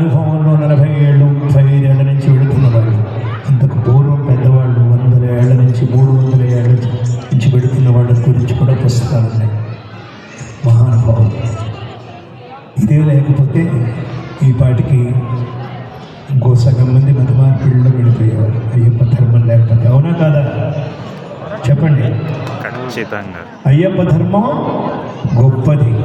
అనుభవంలో నలభై ఏళ్ళు ముప్పై ఐదు నుంచి వెళుతున్నవాళ్ళు. అంతకు పూర్వం పెద్దవాళ్ళు వందల ఏళ్ళ నుంచి మూడు వందల ఏళ్ళ నుంచి పెడుతున్న వాళ్ళ గురించి కూడా పుస్తకాలు ఉన్నాయి మహానుభావం ఇదే లేకపోతే ఈ పాటికి ఇంకో సగం మంది మత మార్పిడిలో వెళ్ళిపోయేవారు. అయ్యప్ప ధర్మం లేకపోతే. అవునా కాదా? చెప్పండి. ఖచ్చితంగా. అయ్యప్ప ధర్మం గొప్పది.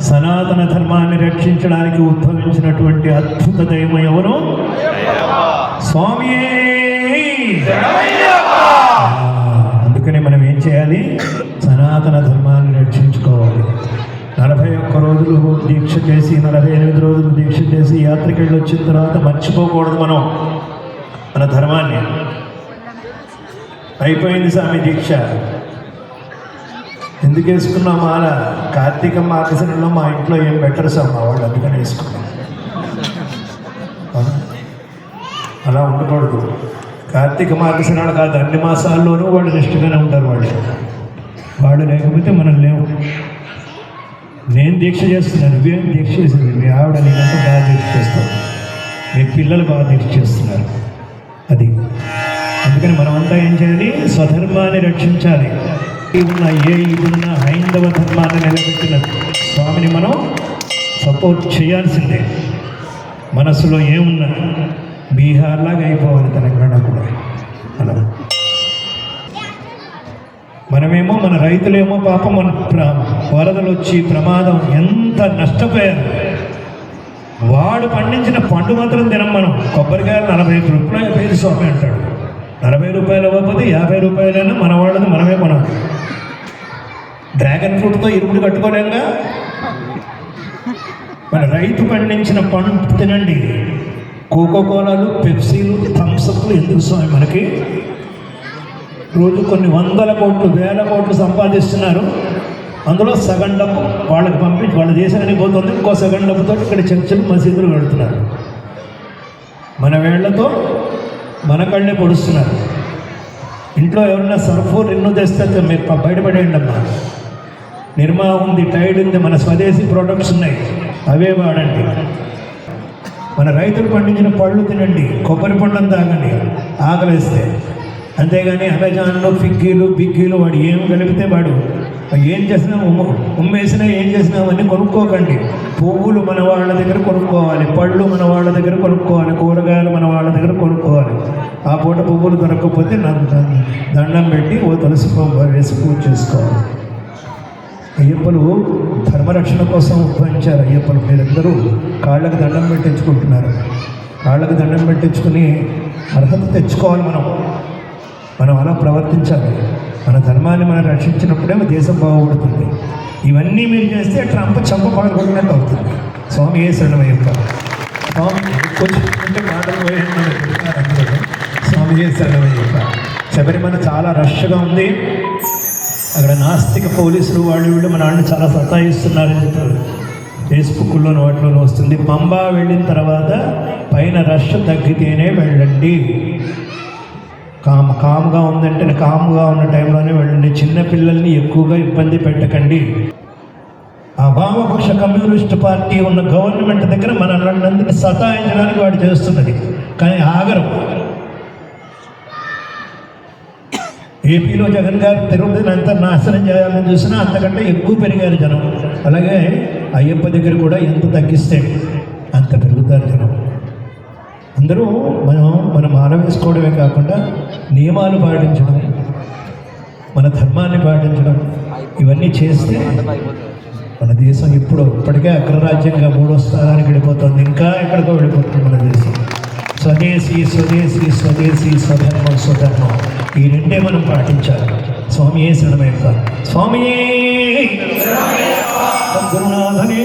సనాతన ధర్మాన్ని రక్షించడానికి ఉద్భవించినటువంటి అద్భుత దైవం ఎవరు? స్వామి అందుకని మనం ఏం చేయాలి? సనాతన ధర్మాన్ని రక్షించుకోవాలి. నలభై ఒక్క రోజులు దీక్ష చేసి నలభై ఎనిమిది రోజులు దీక్ష చేసి యాత్రకి వెళ్ళి వచ్చిన తర్వాత మర్చిపోకూడదు మనం. మన ధర్మాన్ని. అయిపోయింది స్వామి దీక్ష. ఎందుకు వేసుకున్నాం మాల? కార్తీక మార్గశిరంలో మా ఇంట్లో ఏం బెటర్ సార్ మా వాళ్ళు అందుకని వేసుకున్నాం. అలా ఉండకూడదు. కార్తీక మార్గశిరాలు కాదు అన్ని మాసాల్లోనూ వాళ్ళు నిష్ఠగానే ఉంటారు వాళ్ళు. వాళ్ళు లేకపోతే మనం లేవు. నేను దీక్ష చేస్తున్నాను నువ్వేం దీక్ష చేసింది మీ ఆవిడ నేనంతా బాగా దీక్ష చేస్తాను మీ పిల్లలు బాగా దీక్ష చేస్తున్నారు. అది. అందుకని మనమంతా ఏం చేయాలి? స్వధర్మాన్ని రక్షించాలి. ఉన్న ఏ ఇదున్న హైందవ ధర్మాన్ని నిలబెట్టిన స్వామిని మనం సపోర్ట్ చేయాల్సిందే. మనసులో ఏమున్నా బీహార్ లాగా అయిపోవాలి తెలంగాణ కూడా. అలా. మనమేమో మన రైతులేమో పాపం మన వరదలు వచ్చి ప్రమాదం ఎంత నష్టపోయారు. వాడు పండించిన పండు మాత్రం తినం మనం. కొబ్బరికాయలు నలభై ఐదు రూపాయలు పేరు స్వామి అంటాడు. నలభై రూపాయలు ఇవ్వకపోతే యాభై రూపాయలైనా మన వాళ్ళది మనమే కొనాలి డ్రాగన్ ఫ్రూట్తో ఇరుముడు కట్టుకోలేంగా? మన రైతు పండించిన పండు తినండి. కోకో కోలాలు పెప్సీలు థమ్స్అప్లు ఎందుకు స్వామి మనకి? రోజు కొన్ని వందల కోట్లు వేల కోట్లు సంపాదిస్తున్నారు. అందులో సగం డబ్బు వాళ్ళకి పంపించి వాళ్ళ దేశానికి పోతుంది ఇంకో సగం డబ్బుతో ఇక్కడ చర్చలు మసీదులు కడుతున్నారు. మన వేళ్ళతో మన కళ్ళే పొడుస్తున్నారు. ఇంట్లో ఎవరైనా సర్ఫు ఎన్నో తెస్తే మీరు బయటపడేయండి అమ్మా. నిర్మా ఉంది టైడ్ ఉంది మన స్వదేశీ ప్రోడక్ట్స్ ఉన్నాయి. అవే వాడండి. మన రైతులు పండించిన పళ్ళు తినండి కొబ్బరి పండ్లను తాగండి ఆకలిస్తే. అంతేగాని అమెజాన్లో ఫిగ్గీలు బిగ్గీలు వాడు ఏం కలిపితే వాడు ఏం చేసినా ఉమ్మ ఉమ్మేసినా ఏం చేసినా అవన్నీ కొనుక్కోకండి. పువ్వులు మన వాళ్ళ దగ్గర కొనుక్కోవాలి పళ్ళు మన వాళ్ళ దగ్గర కొనుక్కోవాలి కూరగాయలు మన వాళ్ళ దగ్గర కొను పూట పువ్వులు దొరకకపోతే నన్ను దండం పెట్టి ఓ తులసి పువ్వు వేసి పూజ చేసుకోవాలి. అయ్యప్పలు ధర్మరక్షణ కోసం ఉద్భవించారు. అయ్యప్పలు మీరందరూ కాళ్ళకు దండం పెట్టించుకుంటున్నారు. కాళ్ళకు దండం పెట్టించుకుని అర్హత తెచ్చుకోవాలి మనం. మనం అలా ప్రవర్తించాలి. మన ధర్మాన్ని మనం రక్షించినప్పుడే దేశం బాగుపడుతుంది. ఇవన్నీ మీరు చేస్తే ట్రంప్ చంప పగలగొట్టినట్టు అవుతుంది. స్వామి ఏ శరణమయ్యప్ప? స్వామి కొంచెం కొంచెం మాటలు పోయేది మనకు శబరిమల చాలా రష్గా ఉంది. అక్కడ నాస్తిక పోలీసులు వాళ్ళు వీళ్ళు మన నాన్న చాలా సతాయిస్తున్నారని చెప్పారు. ఫేస్బుక్లోని వాటిలోనూ వస్తుంది. పంబా వెళ్ళిన తర్వాత పైన రష్ తగ్గితేనే వెళ్ళండి. కామ్ కామ్గా ఉందంటే కామ్గా ఉన్న టైంలోనే వెళ్ళండి. చిన్నపిల్లల్ని ఎక్కువగా ఇబ్బంది పెట్టకండి. ఆ వామపక్ష కమ్యూనిస్ట్ పార్టీ ఉన్న గవర్నమెంట్ దగ్గర మన అందరినీ సతాయించడానికి వాడు చేస్తున్నది. కానీ ఆగరు. ఏపీలో జగన్ గారు తిరుపతిని అంత నాశనం చేయాలని చూసినా అంతకంటే ఎక్కువ పెరిగారు జనం. అలాగే అయ్యప్ప దగ్గర కూడా ఎంత తగ్గిస్తే అంత పెరుగుతారు జనం. అందరూ మనం మనం మానవేసుకోవడమే కాకుండా నియమాలు పాటించడం మన ధర్మాన్ని పాటించడం ఇవన్నీ చేస్తే మన దేశం ఇప్పుడు ఇప్పటికే అగ్రరాజ్యంగా మూడో స్థానానికి వెళ్ళిపోతుంది. ఇంకా ఎక్కడికో వెళ్ళిపోతుంది మన దేశం. స్వదేశీ స్వదేశీ స్వదేశీ స్వధర్మం స్వధర్మం. ఈ రెండే మనం పాటించాలి. స్వామి ఏ శరణమయ్యప్ప స్వామి గురునాథనే